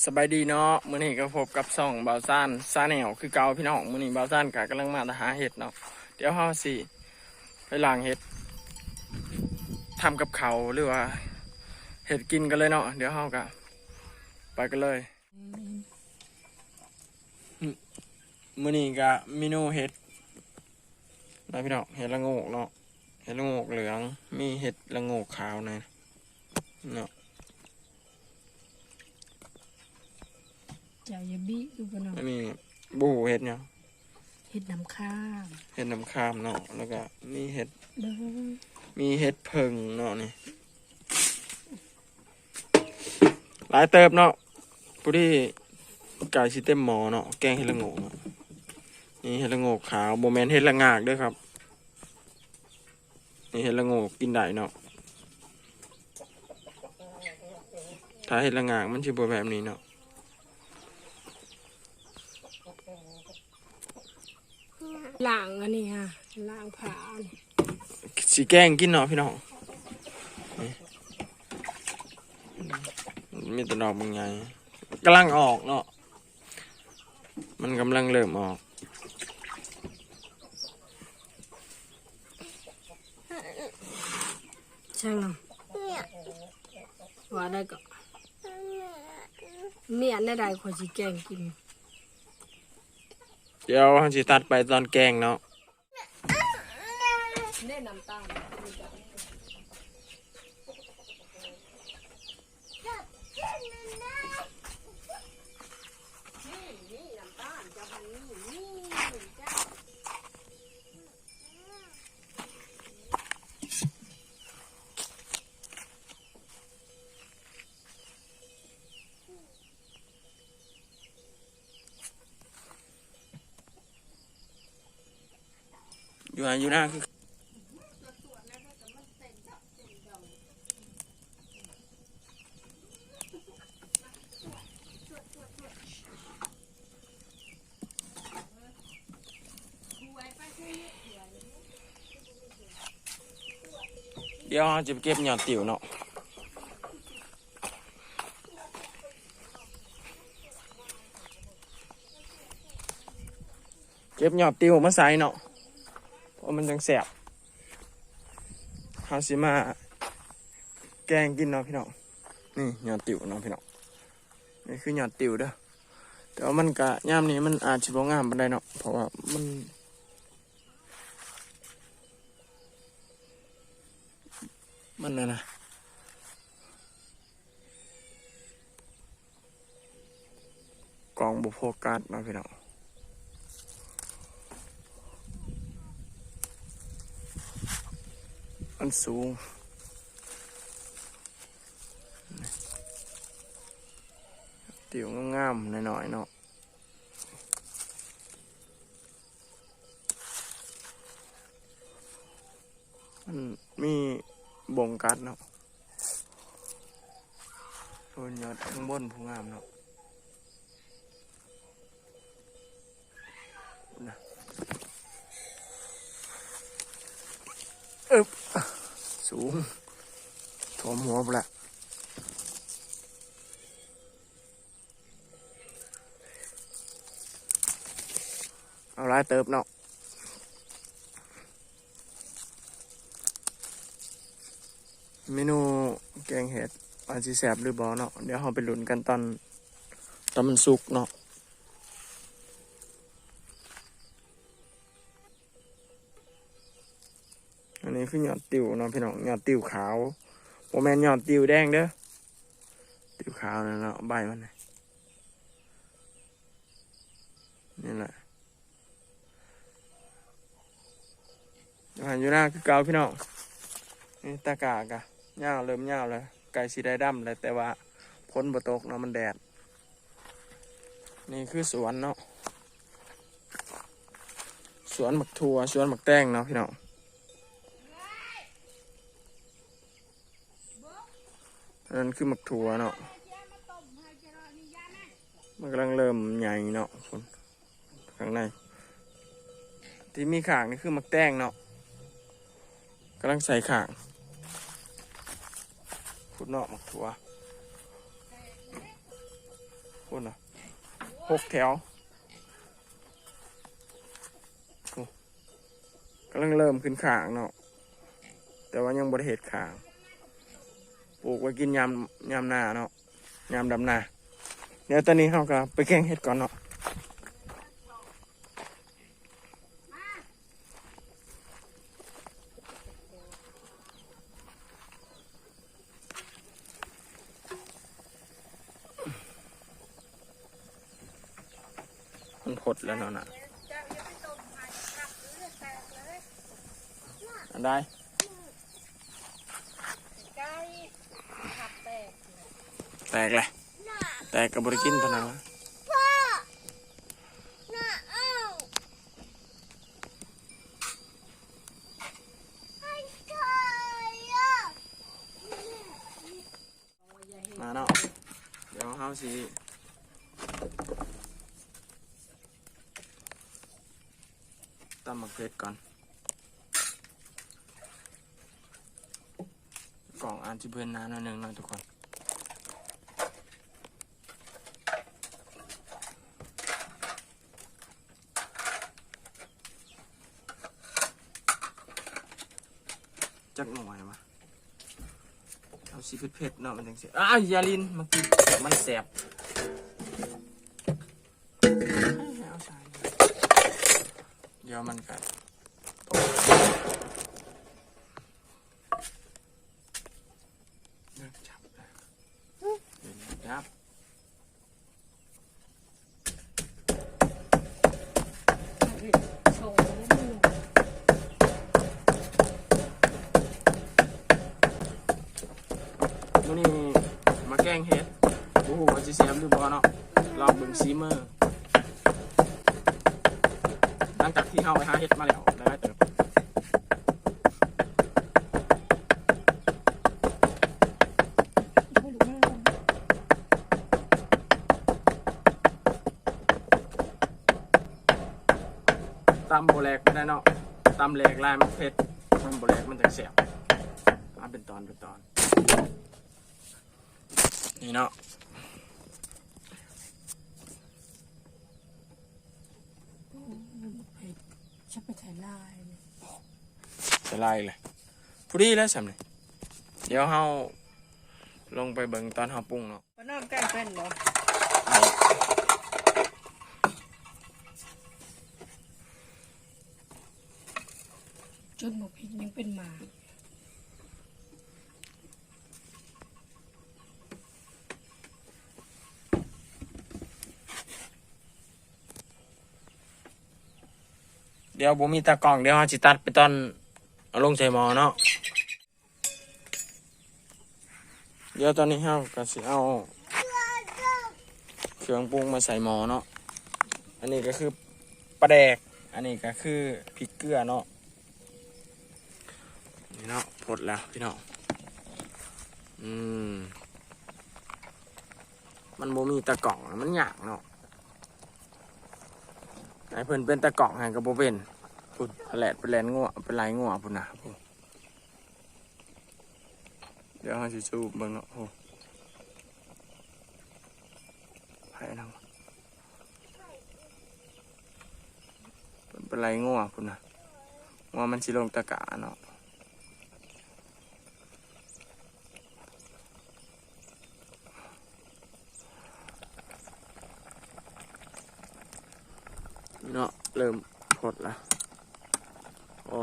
สบายดีเนาะมื้อนี้ก็พบกับซ่องบาวซ่านซาแนวคือเกาพี่น้องมื้อนี้บาวซ่านก็กำลังมาหาเห็ดเนาะเดี๋ยวเฮาสิไปล้างเห็ดทำกับเขาหรือว่าเห็ดกินกันเลยเนาะเดี๋ยวเฮาก็ไปกันเลยมื้อนี้ก็เมนูเห็ดนะพี่น้องเห็ดละโงกเนาะเห็ดละโงกเหลือง มีเห็ดละโงกขาวนะเนาะ จ้าอย่าบี้ดูบ่น้องอันนี้บูเห็ดเนี่ยงเฮ็ดน้ำข้างเห็ดน้ำข้ามเนาะแล้วก็มีเห็ดเด้อมีเห็ดเพิงเนาะนี่หลายเติบเนาะผู้ที่กายชิเต็มหมอเนาะแกงเห็ดละโงกเนาะนี่เห็ดละโงกขาวโมเมนเห็ดละงากด้วยครับ นี่เห็ดละโงกกินได้เนาะถ้าเห็ดละงากมันจะบแบบนี้เนาะ ล้างอันนี้ค่ะล้างผ้านี่สีแกงกินเนาะพี่น้องนี่มีแต่ดอกบางใหญ่กำลังออกเนาะมันกำลังเริ่มออกช่างน้องว่าได้ก็เมียนได้ได้ขอสิแกงกิน เดี๋ยวฮันจะตัดไปตอนแกงเนาะเล่น้ำตา อยู่ไหนอยู่หน้าคือเดี๋ยวเราจะไปเก็บหยอดติ๋วเนาะเก็บหยอดติวมาใส่เนาะเพราะ มันจังแสบเฮาสิมาแกงกินเนาะพี่น้องนี่หยอดติ๋วเนาะพี่น้องนี่คือหยอดติ๋วเด้อแต่ว่ามันกะย่ามนี้มันอาจสิบ่งามปานใดเนาะเพราะว่ามันมันนะนะกองบุโฟกัสเนาะพี่น้อง มันสูงติวงามๆหน่อยๆเนาะมันมีบ่งกัดเนาะโดนยอดข้างบนผู้งามเนาะนะอึบ สูงถ่วมหัวไปละเอาหลายเติบเนาะเมนูแกงเห็ดอาจจะแสบหรือบอเนาะเดี๋ยวเราไปลุ้นกันตอนตอนมันสุกเนาะอันนี้ คือหยอดติวเนาะพี่น้องยอดติวขาวโมแมนหยอดติวแดงเด้อติวขาวนั่นเนาะใบมันนี่แหละหันอยู่หน้าคือเกาพี่น้องนี่ตากากะย่าเริ่มย่าแล้วไก่สีได้ดำเลยแต่ว่าพ้นบตกเนาะมันแดด นี่คือสวนเนาะสวนหมักทัวสวนหมักแตงเนาะพี่น้อง นั่นคือหมักทัวเนาะมันกำลังเริ่มใหญ่เนาะคนข้างใน ที่มีขางนี่คือหมักแตงเนาะกำลังใส่ขางขุดเนาะหมักถั่วพูดเนาะหกแถวกำลังเริ่มขึ้นขางเนาะแต่ว่ายังบริเหตุขาง ปลูกไว้กินยามยามหน้าเนาะยามดำนาเดี๋ยวตอนนี้เขาก็ไปแกงเห็ดก่อนเนาะมันพดแล้วเนาะนะอันได้ แตกเลยแตกกับบริกินเท่านั้นวะมาเนาะเดี๋ยวเฮา สิตำมะเขือก่อนกล่องอันที่เพื่อนนานหน่อยหนึ่งหน่อยทุกคน จักหน่อยวะ เอาสีเผ็ดเนาะมันจังเสียอ้าวยาลินมากินมันแสบเอาใส่เดี๋ยวมันกัดเลิกจับนะเดี๋ยวนี้จับมื้อนี้มาแกงเห็ดโอ้โหว่าจะแซ่บหรือบ่เนาะ ลองเบิ่งซีเมอร์ หลังจากที่เฮาไปหาเห็ดมาแล้วได้เติบตำโบแลกไม่ได้เนาะตำแหลกลายมันเผ็ดตำโบแลกมันจะแสบมาเป็นตอนเป็นตอน นี่เนาะ จะ ไปถ่ายลายเลยจะไล่เลยผู้ดีแล้วสำเนีเดี๋ยวเฮาลงไปเบิ่งตอนเฮาปรุงเนาะปน้ำใกล้เป็นเหรอจนหมกพริกยังเป็นหมา ดี๋ยวบ่มีตากล้องเดี๋ยวเฮาสิตัดไปตอนเอาลงใส่หมอเนาะเดี๋ยวตอนนี้เฮาก็สิเอาเครื่องปรุงมาใส่หมอเนาะอันนี้ก็คือปลาแดก อันนี้ก็คือพริกเกลือเนาะนี่เนาะพดแล้วพี่น้องอืมมันบ่มีตะกล่องมันยากเนาะไอ้เพิ่นเป็นตะกล่องให้ก็บ่เป็น พุ่นแหลดเป็นแลนงัวเป็นลายงัวพุ่นนะพุ่นเดี๋ยวเฮาสิสูบเบิ่งเนาะโอ้ไผนำเพิ่นเป็นลายงัวพุ่นนะงัวมันสิลงตะกะเนาะเนาะเริ่มพดละโอ้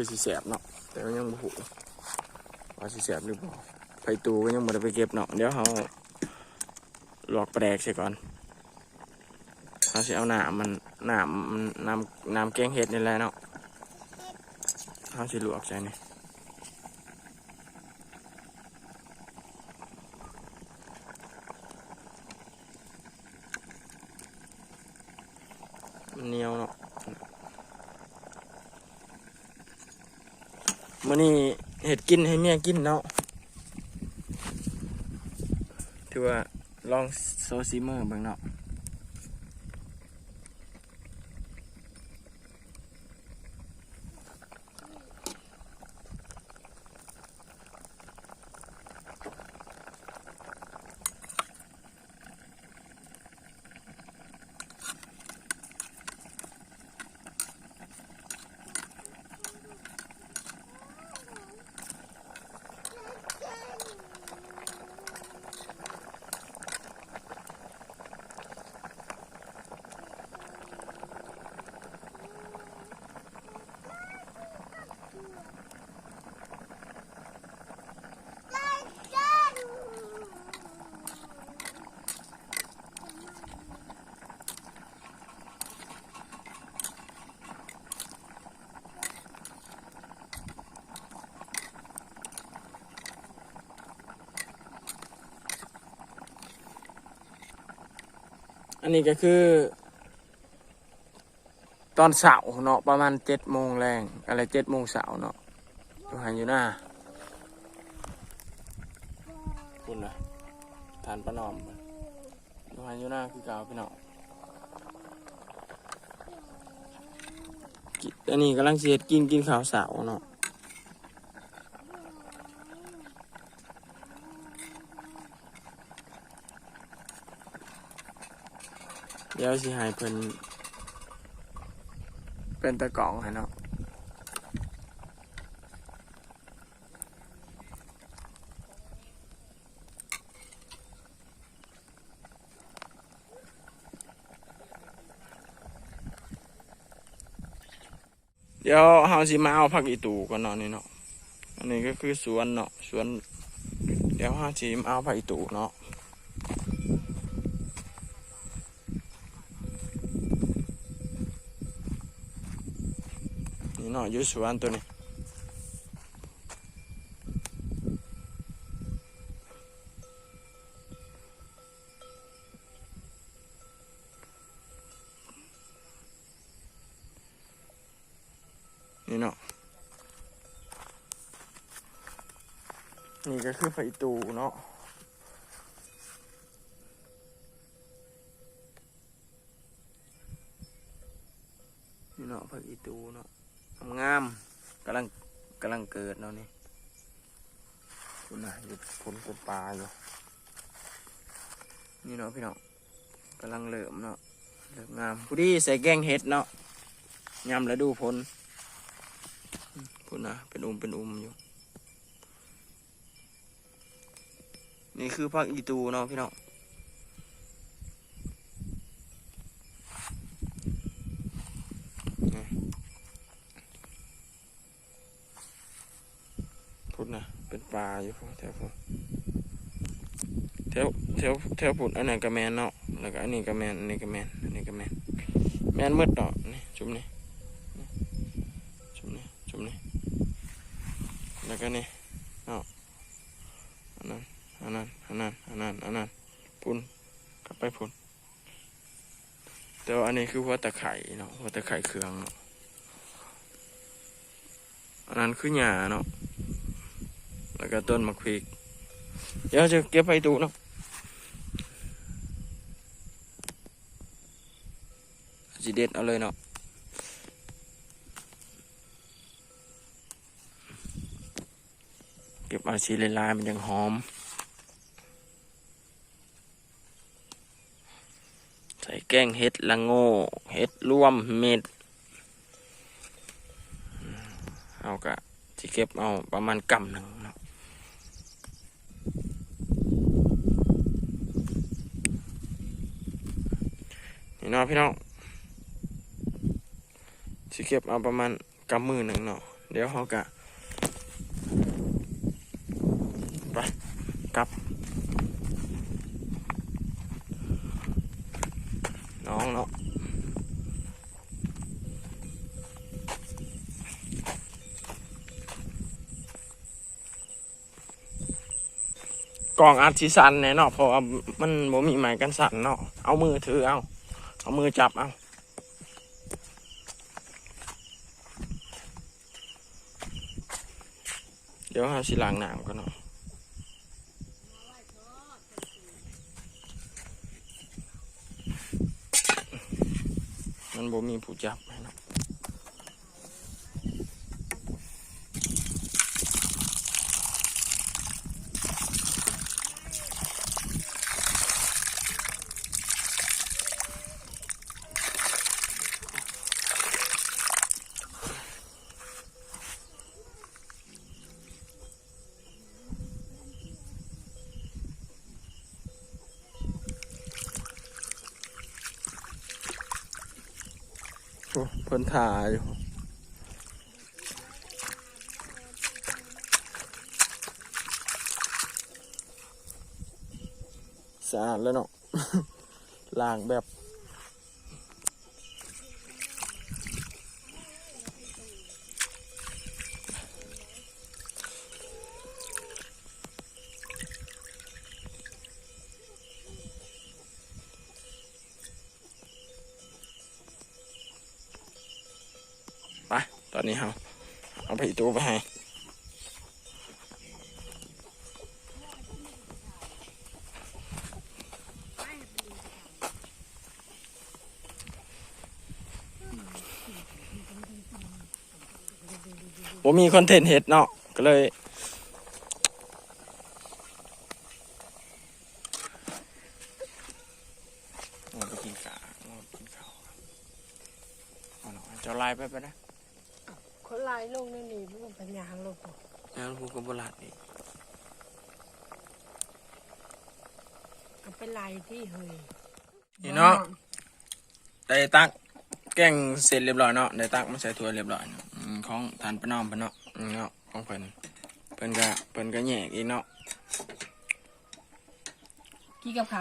คือสิแสบเนาะแต่ก็ยังบ่หูว่าสิแสบหรือเปล่าไปตูก็ยังบ่ได้ไปเก็บเนาะเดี๋ยวเขาหลอกแปลกใช่ก่อนเขาสิเอาหนามมันหนามมันน้ำน้ำแกงเห็ดนี่แหละเนาะเขาสิลวกใส่นี่มันเหนียวเนาะ มื่อนี้เห็ดกินให้เมียกินเนาะถือว่าลองโซซิเมอร์เบิ่งเนาะ นนี้ก็คือ ตอนเสาร์เนาะประมาณเจ็ดโมงแรงอะไรเจ็ดโมงเสาร์เนาะอยู่หันอยู่หน้าคุณนะทานประนอมอยู่หันอยู่หน้าคือเก่าพี่น้ออันนี้กำลังเสียดกินกินข้าวเสาร์เนาะ เดี๋ยวสิให้เพิ่นเป็นตะกล่องให้เนาะเดี๋ยวเฮาสิมาเอาผักอีตูก่อนเนาะนี่เนาะอันนี้ก็คือสวนเนาะสวน เดี๋ยวเฮาสิมาเอาผักอีตูเนาะ นี่เนาะอยู่สวนตัวนี้นี่เนาะนี่ก็คือไฟตูเนาะนี่เนาะไฟอีตูเนาะ งามๆกำลังกำลังเกิดเนาะนี่คุณน่ะอยู่ผลเป็นปลาอยู่นี่เนาะพี่เนาะกำลังเหลิมเนาะเหลิมงามผู้ดีใส่แกงเห็ดเนาะยำแล้วดูผลพูดนะเป็นอุ้มเป็นอุ้มอยู่ นี่คือพักอีตูเนาะพี่น้องนี่พูดนะเป็นปลาอยู่พวกแถวพวก แถวแถวแถวพูดอันนั้นก็แมนเนาะแล้วก็อันนี้ก็แมนอันนี้ก็แมนอันนี้ก็แมนแมนมืดเนาะนี่จุ่มนี่จุ่มนี่จุ่มนี่แล้วก็นี่เอาะอันนั้นอันนั้นอันนั้นอันนั้นอันนั้นพุ่นกลับไปพุ่นแต่ว่าอันนี้คือหัวตะไคร่เนาะหัวตะไคร่เครืองเนาะอันนั้นคือหญ้าเนาะแล้วก็ต้นมะพริก เดี๋ยวจะเก็บไปดูเนาะสิเด็ดเอาเลยเนาะเก็บเอาสีลายๆมันยังหอม ใส่แกงเห็ดละโง่เห็ดรวมเม็ดเอากะที่เก็บเอาประมาณกำหนึ่งเนาะ นี่เนาะพี่น้องที่เก็บเอาประมาณกำมือหนึ่งเนาะเดี๋ยวเขากะไปกลับน้องเนาะกล่องอาร์ติสันเนี่ยเนาะเพราะว่ามันบ่มีไม้กันสั่นเนาะเอามือถือเอา เอามือจับเอาเดี๋ยวหาสิล้างน้ำกันเนาะมันบ่มีผู้จับให้ เนาะโอ้เพิ่นถ่ายอยู่สะอาดแล้วเนาะล้างแบบ อนนี้เราเอาไปตู้ไปให้ผมมีคอนเทนต์เห็ดเนาะก็เลย เราไปกินข้าวเราไปกินข้าวเอาหน่อยเจ้าลายไปไปนะ คนลายลงนี่นี่มันเป็นยางลง แล้วพูกับโบราณอีก เอาเป็นลายที่เฮย นี่เนาะได้ตักแก งเสร็จเรียบร้อยเนาะได้ตักมาใส่ถ้วยเรียบร้อยเนาะอืมของทานประนอมเพิ่นเนาะอืมเนาะของเพิ่นเพิ่นก็เพิ่นก็แยกอีกเนาะกี่กับค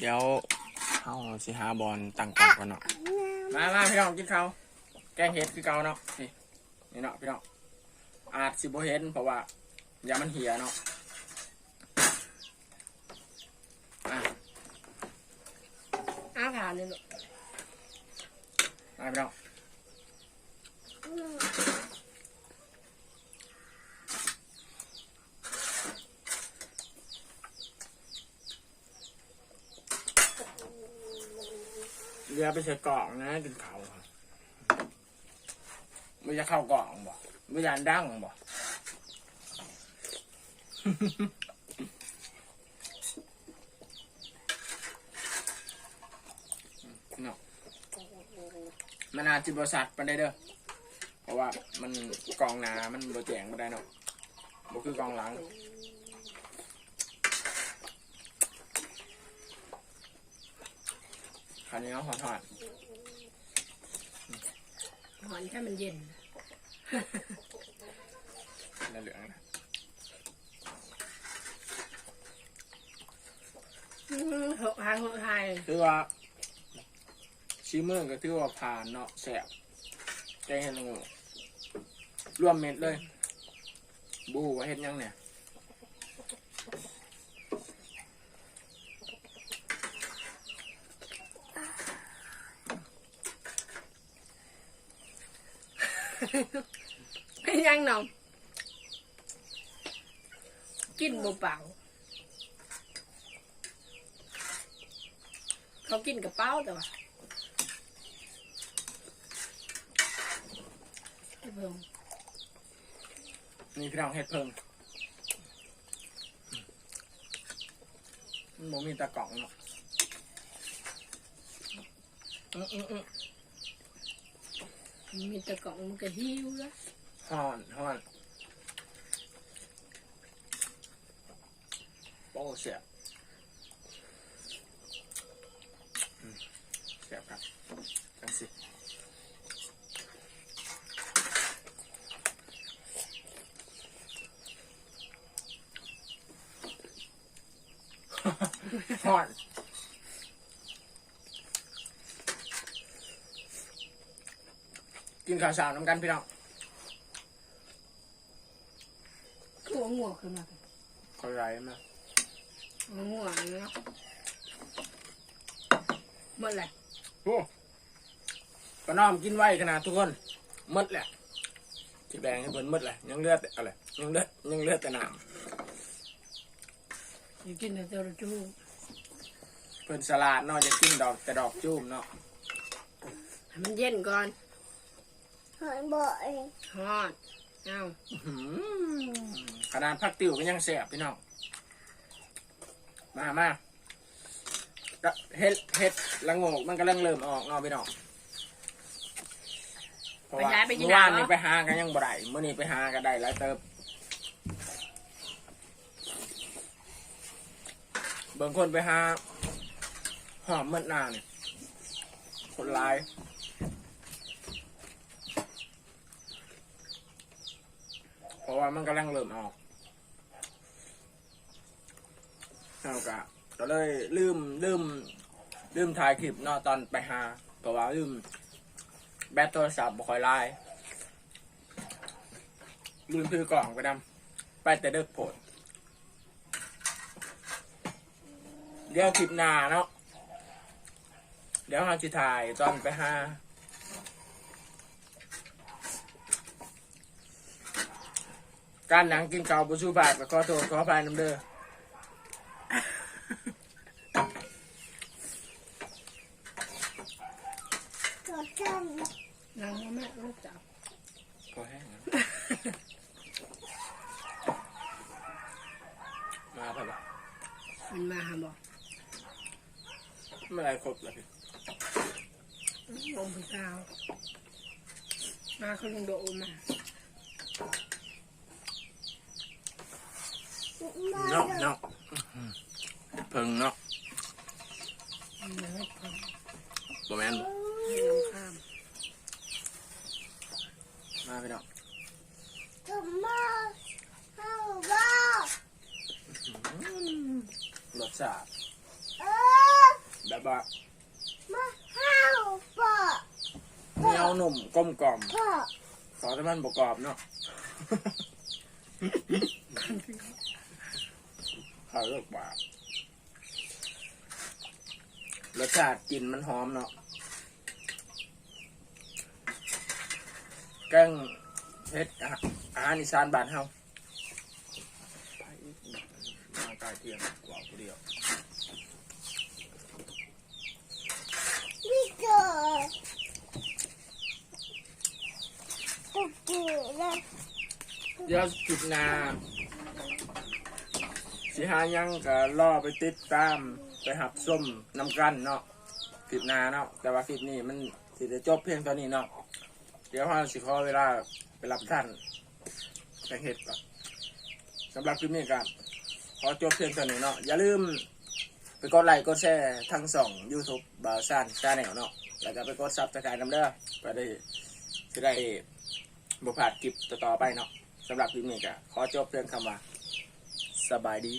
เดี๋ยวเฮาสิหาบอลตั้งกล้องก่อนเนาะมามาพี่น้องกินข้าวแกงเห็ดคือเก่าเนาะนี่นี่เนาะพี่น้องอาจสิบ่เห็นเพราะว่าอย่ามันเหี่ยเนาะอะำอ้าผ่านเลยลูก มา พี่น้องเรือไปใส่กล่องนะกินเขาครับไม่จะเข้ากล่องบ่ไม่ยานดั้งบ่ เนาะ มันอาจจิบริษัทมันได้เด้อ เพราะว่ามันกองหนา มันบรแจงมาได้เนาะบ่คือกองหลังคราวนี้เอาหอดหอดหอนแค่มันเย็นแล้วเหลืองนะอืมหกหายหกหายคือว่า ชีเมืองก็ถือว่าผ่านเนาะแสบแกงเห็ดละโงูรวมเม็ดเลย บูว่าเห็ดยังเนี่ยเป็นยังหนอมกินบ่เปล่าเขากินกับเป้าแต่ว่าไอ้ เพิ่มนี่พี่น้องเห็ดเพิ่งมันบ่มีตะกล่องเนาะอืมอืมอืมมีแตะกล่องมันก็หิวแล้วห่อนห่อนโอ้เสียบอืมเสียบครับจังสิ ห่อนกิน ข้าวสารน้ำกันพี่น้องคือว่าง่วงขึ้นมาคอยไรมาง่วงเนาะเมื่อไหร่โอ้ก็น้อมกินไว้ขนาดทุกคนหมดแหละจิบแดงให้เพิ่นหมดแหละยังเลือดแต่อะไรยังเลือดยังเลือดแต่น้จะกินแต่เจ้าจูำเพิ่นสลัดเนาะจะกินดอกแต่ดอกจุ่มเนาะให้มันเย็นก่อน หอยบ่อยฮอดเอาอื้อหือขนาดพักติ๋วก็ยังแสบพี่น้อง มามาแล้วเฮ็ดเฮ็ดละโงกมันกำลังเริ่มออกเนาะพี่น้องเพราะว่าเมื่อวานนี่ไปหากันยังบ่ได้เมื่อนี้ไปหากันได้หลายเติบบางคนไปหาหอมเมื่อนาเนี่ยคนร้าย เพราะ ว่ามันกำลังเริ่มออกเอากะก็เลยลืมลืมลืมถ่ายคลิปเนาะตอนไปหาเพราะว่าลืมแบตโทรศัพท์บ่ค่อยไล่ลืมถือกล่องไปดำไปแต่เด็กโผดเดี๋ยวคลิปหน้าเนาะเดี๋ยวเราจะถ่ายตอนไปหา การหนังกินเก่าบุชูบาทก็ขอโทษขออภัยน้ำเด้อ ตัวจัน นางว่าแม่ลูกจับ พอแห้งแล้วมาไปปะ มันมาหาบอก เมื่อไรครบแล้วพี่ ลงผู้สาวมาเขาลงโดดมา เนาะเนาะเพิ่งเนาะ มันไม่พอ บ่แม่นบ่ ให้น้ำข้าม มาพี่น้อง ทำมาเข้าบ้า รสชาติเออแบบว่ามาเข้าบ่เหนียวหนุ่มกลมกล่อมพ่อขอแต่มันประกอบเนาะข้าวเลือกบารสชาติกลิ่นมันหอมเนาะแกงเผ็ดอะ อาหารอีสานบ้านเฮาไปอีกมาใกล้เที่ยงกว่าผู้เดียวนี่เกิดตุ๊กกี้เลยเดี๋ยวจุดหนาสิหายังก็ล่อไปติดตามไปหับส้มน้ำกันเนาะคลิปหนาเนาะแต่ว่าคลิปนี้มันสิจะจบเพียงเท่านี้เนาะเดี๋ยวเราสิขอเวลาไปรับท่าน ไปเห็ดก่อนสำหรับคลิปนี้ก็ขอจบเพียงเท่านี้เนาะอย่าลืมไปกดไลค์กดแชร์ทั้งสอง YouTube บาวซันชาแนลเนาะแล้วก็ไปกดซับสไครต์นำเด้อไปได้จะได้บุพผาดคลิปต่อๆไปเนาะสำหรับคลิปนี้ก็ขอจบเพียงคำว่าสบายดี